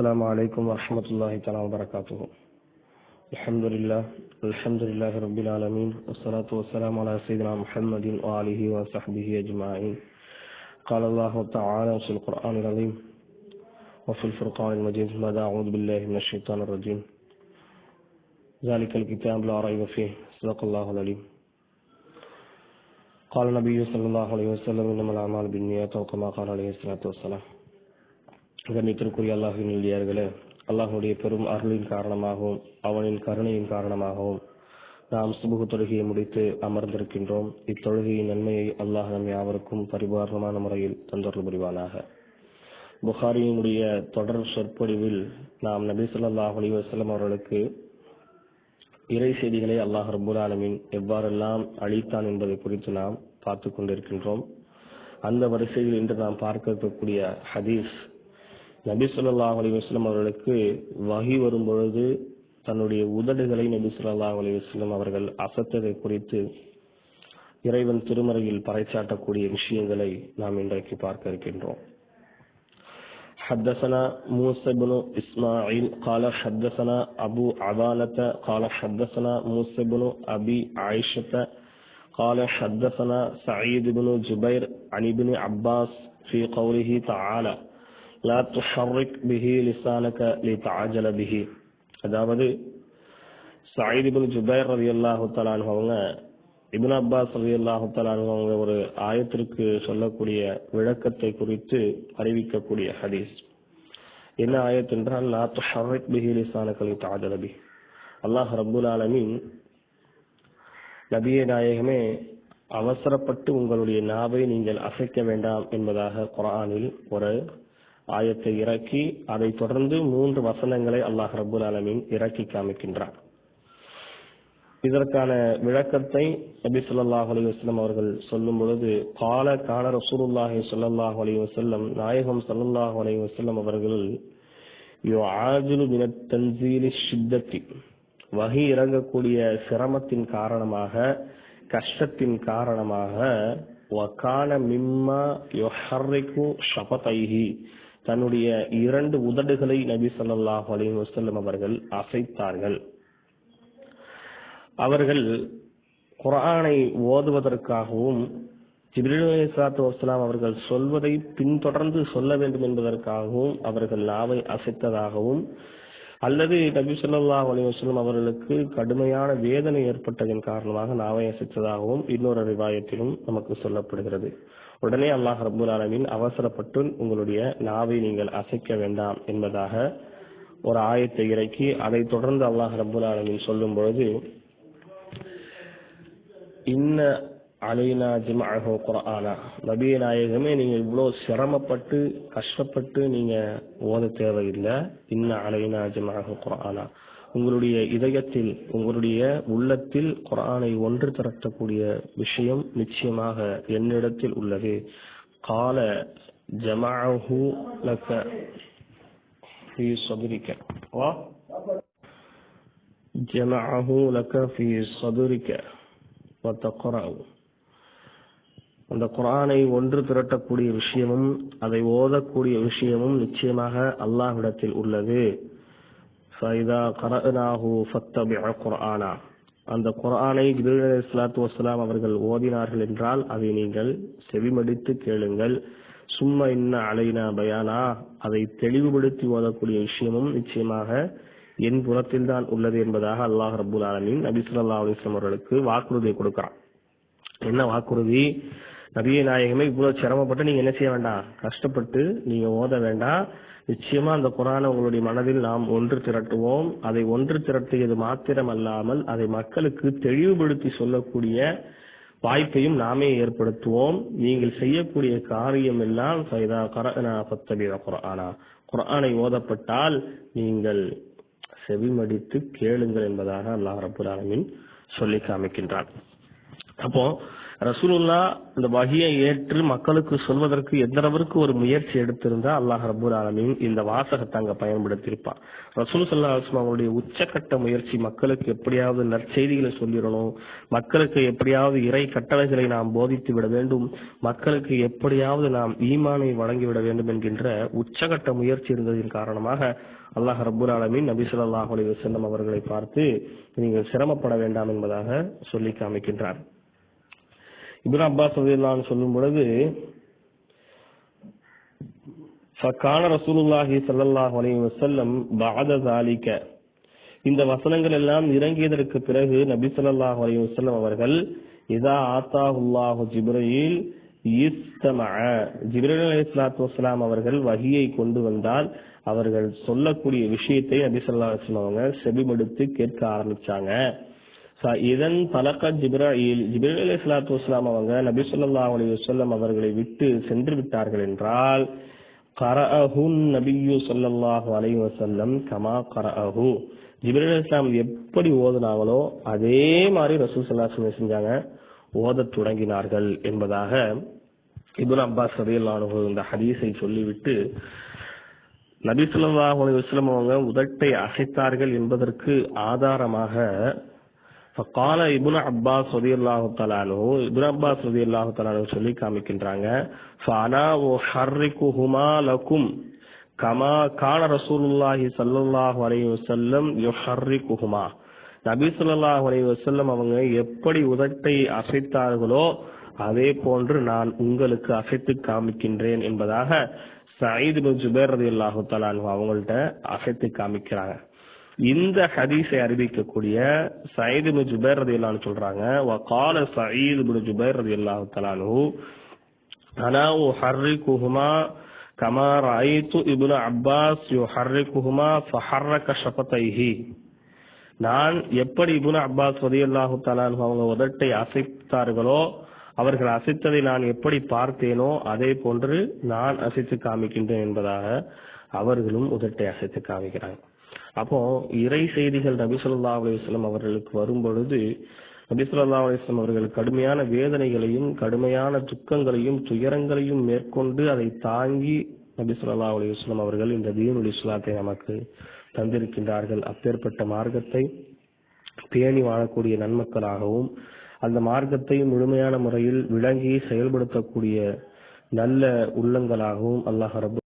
السلام عليكم ورحمة الله تعالى وبركاته. الحمد لله الحمد لله رب العالمين والصلاة والسلام على سيدنا محمد وآله وصحبه أجمعين. قال الله تعالى في القرآن العظيم وفي الفرقان المجيد بعد أعوذ بالله من الشيطان الرجيم؟ ذلك الكتاب لا ريب فيه. صدق الله العليم قال النبي صلى الله عليه وسلم إنما الأعمال بالنيات أو كما قال عليه الصلاة والسلام. கண்ணித்திற்குரிய அல்லாஹின் எழுதியார்களே அல்லாஹுடைய பெரும் அருளின் காரணமாகவும் அவனின் கருணையின் காரணமாகவும் நாம் சுபுகு தொழுகையை முடித்து அமர்ந்திருக்கின்றோம். இத்தொழுகையின் நன்மையை அல்லாஹ் நம் யாவருக்கும் பரிபூர்ணமான முறையில் தந்தொருள் புரிவானாக. புகாரியினுடைய தொடர் சொற்பொழிவில் நாம் நபி சொல்லாஹ் அலி வசலம் அவர்களுக்கு இறை செய்திகளை அல்லாஹ் ரபுல் ஆலமீன் எவ்வாறெல்லாம் அளித்தான் என்பதை குறித்து நாம் பார்த்து கொண்டிருக்கின்றோம். அந்த வரிசையில் இன்று நாம் பார்க்க இருக்கக்கூடிய ஹதீஸ் நபி ஸல்லல்லாஹு அலைஹி வஸல்லம் அவர்களுக்கு வகி வரும் பொழுது தன்னுடைய உதடுகளை நபி ஸல்லல்லாஹு அலைஹி வஸல்லம் அவர்கள் அசத்ததை குறித்து இறைவன் திருமறையில் பறைச்சாட்டக்கூடிய விஷயங்களை நாம் இன்றைக்கு பார்க்க இருக்கின்றோம் حدثنا موسى بن إسماعيل قال حدثنا أبو عبانة قال حدثنا موسى بن أبي عائشة قال حدثنا سعيد بن جبير عن ابن عباس في قوله تعالى அதாவது சாயிதிபுல் ஜுபைர் ரவி அல்லாஹு அவங்க இபின் அப்பாஸ் ரவி அல்லாஹு அவங்க ஒரு ஆயத்திற்கு சொல்லக்கூடிய விளக்கத்தை குறித்து அறிவிக்கக்கூடிய ஹதீஸ். என்ன ஆயத் என்றால் லா துஷர்ரிக் பிஹி லிசானக லி அல்லாஹ் ரபுல் ஆலமின் நபிய நாயகமே அவசரப்பட்டு உங்களுடைய நாவை நீங்கள் அசைக்க வேண்டாம் என்பதாக குரானில் ஒரு ஆயத்தை இறக்கி அதைத் தொடர்ந்து மூன்று வசனங்களை அல்லாஹ் ரபுல் அலமின் இறக்கி காமிக்கின்றார் இதற்கான விளக்கத்தை நபி சொல்லாஹ் அலி வஸல்லம் அவர்கள் சொல்லும் பொழுது கால கால ரசூலுல்லாஹி சொல்லாஹ் அலி வசல்லம் நாயகம் சல்லாஹ் அலி வசல்லம் அவர்கள் யோ ஆஜுலு தன்சீலி சித்தத்தி வகி இறங்கக்கூடிய சிரமத்தின் காரணமாக கஷ்டத்தின் காரணமாக வகான மிம்மா யுஹர்ரிகு ஷபதைஹி. தன்னுடைய இரண்டு உதடுகளை நபி சொல்லாஹ் அலி வசல்லம் அவர்கள் அசைத்தார்கள். அவர்கள் குரானை ஓதுவதற்காகவும் ஜிப்ரீல் அலைஹிஸ்ஸலாத்து வஸ்ஸலாம் அவர்கள் சொல்வதை பின்தொடர்ந்து சொல்ல வேண்டும் என்பதற்காகவும் அவர்கள் நாவை அசைத்ததாகவும் அல்லது நபி ஸல்லல்லாஹு அலைஹி வஸல்லம் அவர்களுக்கு கடுமையான வேதனை ஏற்பட்டதன் காரணமாக நாவை அசைத்ததாகவும் இன்னொரு ரிவாயத்திலும் நமக்கு சொல்லப்படுகிறது. உடனே அல்லாஹ் ரபுல் ஆலமின் அவசரப்பட்டு உங்களுடைய நாவை நீங்கள் அசைக்க வேண்டாம் என்பதாக ஒரு ஆயத்தை இறக்கி அதை தொடர்ந்து அல்லாஹ் ரபுல் ஆலமின் சொல்லும் பொழுது இன்ன அலைனா ஜிமஹோ குரானா நபிய நாயகமே நீங்க இவ்வளவு சிரமப்பட்டு கஷ்டப்பட்டு நீங்க ஓத தேவையில்லை. இன்ன அலைனா ஜிமஹோ குரானா உங்களுடைய இதயத்தில் உங்களுடைய உள்ளத்தில் குரானை ஒன்று திரட்டக்கூடிய விஷயம் நிச்சயமாக என்னிடத்தில் உள்ளது. கால ஜமாஹு லக்க ஃபீ சதுரிக்க. வா. அந்த குரானை ஒன்று திரட்டக்கூடிய விஷயமும் அதை ஓதக்கூடிய விஷயமும் நிச்சயமாக அல்லாஹ்விடத்தில் உள்ளது. ஃபைதா கரனாஹு ஃபத்தபிஅ குர்ஆனா அந்த குர்ஆனை ஜிப்ரீல் அலைஹிஸ்ஸலாத்து வஸ்ஸலாம் அவர்கள் ஓதினார்கள் என்றால் அதை நீங்கள் செவிமடித்து கேளுங்கள். சும்மா இன்ன அலைனா பயானா. அதை தெளிவுபடுத்தி ஓதக்கூடிய விஷயமும் நிச்சயமாக என் புறத்தில் தான் உள்ளது என்பதாக அல்லாஹ் ரபுல் ஆலமின் நபி ஸல்லல்லாஹு அலைஹி அவர்களுக்கு வாக்குறுதி கொடுக்கிறான். என்ன வாக்குறுதி? நபிய நாயகமே இவ்வளவு சிரமப்பட்டு நீங்க என்ன செய்ய வேண்டாம்? கஷ்டப்பட்டு நீங்க ஓத வேண்டாம். நிச்சயமா அந்த குரானை உங்களுடைய மனதில் நாம் ஒன்று திரட்டுவோம். அதை ஒன்று திரட்டியது மாத்திரம் அல்லாமல் அதை மக்களுக்கு தெளிவுபடுத்தி சொல்லக்கூடிய வாய்ப்பையும் நாமே ஏற்படுத்துவோம். நீங்கள் செய்யக்கூடிய காரியம் எல்லாம் சைதா கரனா பத்தபிர குரானா குரானை ஓதப்பட்டால் நீங்கள் செவிமடித்து கேளுங்கள் என்பதாக அல்லாஹ் ரபுல் ஆலமின் சொல்லி காமிக்கின்றான். அப்போ ரசூலுல்லா இந்த வகையை ஏற்று மக்களுக்கு சொல்வதற்கு எந்த அளவிற்கு ஒரு முயற்சி எடுத்திருந்தா அல்லாஹ் ரபுல் ஆலமின் இந்த வாசகத்தை அங்க பயன்படுத்தியிருப்பான். ரசூல் சல்லா அலுவலாம் அவருடைய உச்சக்கட்ட முயற்சி மக்களுக்கு எப்படியாவது நற்செய்திகளை சொல்லிடணும் மக்களுக்கு எப்படியாவது இறை கட்டளைகளை நாம் போதித்து விட வேண்டும் மக்களுக்கு எப்படியாவது நாம் ஈமானை வழங்கிவிட வேண்டும் என்கின்ற உச்சகட்ட முயற்சி இருந்ததின் காரணமாக அல்லாஹ் ரபுல் ஆலமின் நபி ஸல்லல்லாஹு அலைஹி அவர்களை பார்த்து நீங்கள் சிரமப்பட வேண்டாம் என்பதாக சொல்லி காமிக்கின்றார். இப்ரா அப்பாஸ் ரலியல்லாஹு சொல்லும் பொழுது ஃபகான ரசூலுல்லாஹி சல்லாஹ் அலைஹி வசல்லம் பாத தாலிக்க இந்த வசனங்கள் எல்லாம் இறங்கியதற்கு பிறகு நபி ஸல்லல்லாஹு அலைஹி வசல்லம் அவர்கள் இதா ஆத்தாஹுல்லாஹு ஜிப்ரயில் ஜிப்ரல் அலி அலைஹிஸ்ஸலாத்து வஸ்ஸலாம் அவர்கள் வகியை கொண்டு வந்தால் அவர்கள் சொல்லக்கூடிய விஷயத்தை நபி ஸல்லல்லாஹு அவங்க செபிமடுத்து கேட்க ஆரம்பிச்சாங்க. இதன் பலக்கா ஜிப்ராயில் ஜிப்ரீல் அலி சலாத்து வஸ்லாம் அவங்க நபி சொல்லா அலி வசல்லம் அவர்களை விட்டு சென்று விட்டார்கள் என்றால் கரஅஹுன் நபியு சொல்லல்லாஹு அலி வசல்லம் கமா கரஅஹு. அஹு அலி இஸ்லாம் எப்படி ஓதுனாங்களோ அதே மாதிரி ரசூல் ஸல்லல்லாஹு செஞ்சாங்க. ஓதத் தொடங்கினார்கள் என்பதாக இபுன் அப்பாஸ் ரலியல்லாஹு இந்த ஹதீஸை சொல்லிவிட்டு நபி ஸல்லல்லாஹு அலி வஸ்லம் அவங்க உதட்டை அசைத்தார்கள் என்பதற்கு ஆதாரமாக ஃபகால இபுன் அப்பாஸ் ரதி அல்லாஹு தலானு அப்பாஸ் ரதி அல்லாஹு சொல்லி காமிக்கின்றாங்க. ஃபனா ஓ ஹர்ரிக்கு ஹுமா லக்கும் கமா கான ரசூலுல்லாஹி சல்லுல்லாஹு அலைஹி வசல்லம் யோ ஹர்ரிக்கு ஹுமா நபி சொல்லாஹ் அலி வசல்லம் அவங்க எப்படி உதட்டை அசைத்தார்களோ அதே போன்று நான் உங்களுக்கு அசைத்து காமிக்கின்றேன் என்பதாக சயீது ஜுபேர் ரதி அல்லாஹு தலானு அவங்கள்ட்ட அசைத்து காமிக்கிறாங்க. இந்த ஹதீஸை அறிவிக்கக்கூடிய சயீது பின் ஜுபைர் ரலியல்லாஹு சொல்றாங்க வகால சயீது பின் ஜுபைர் ரலியல்லாஹு தஆலா தலானு அனா உஹர்ரிகுஹுமா கமா ராயித்து இப்னு அப்பாஸ் யுஹர்ரிகுஹுமா ஃபஹர்ரக ஷஃபதைஹி. நான் எப்படி இப்னு அப்பாஸ் ரதி அல்லாஹு தலானு அவங்க உதட்டை அசைத்தார்களோ அவர்கள் அசைத்ததை நான் எப்படி பார்த்தேனோ அதே போன்று நான் அசைத்து காமிக்கின்றேன் என்பதாக அவர்களும் உதட்டை அசைத்து காமிக்கிறாங்க. அப்போ இறை செய்திகள் நபி சொல்லா அலுவலம் அவர்களுக்கு வரும் பொழுது நபி சொல்லா அலுவலம் அவர்கள் கடுமையான வேதனைகளையும் கடுமையான துக்கங்களையும் துயரங்களையும் மேற்கொண்டு அதை தாங்கி நபி சொல்லா அலுவலம் அவர்கள் இந்த தீனுல் இஸ்லாத்தை நமக்கு தந்திருக்கின்றார்கள். அப்பேற்பட்ட மார்க்கத்தை பேணி வாழக்கூடிய நன்மக்களாகவும் அந்த மார்க்கத்தை முழுமையான முறையில் விளங்கி செயல்படுத்தக்கூடிய நல்ல உள்ளங்களாகவும் அல்லாஹ் ரபு